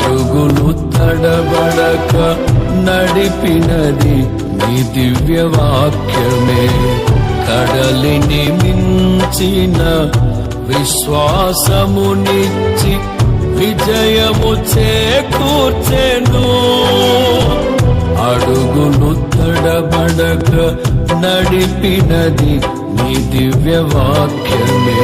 అడుగులు తడబడక నడిపినది నీ దివ్య వాక్యమే కడలిని మించిన విశ్వాసమునిచ్చి విజయము చేకూర్చెను. అడుగులు తడబడక నడిపినది నీ దివ్య వాక్యమే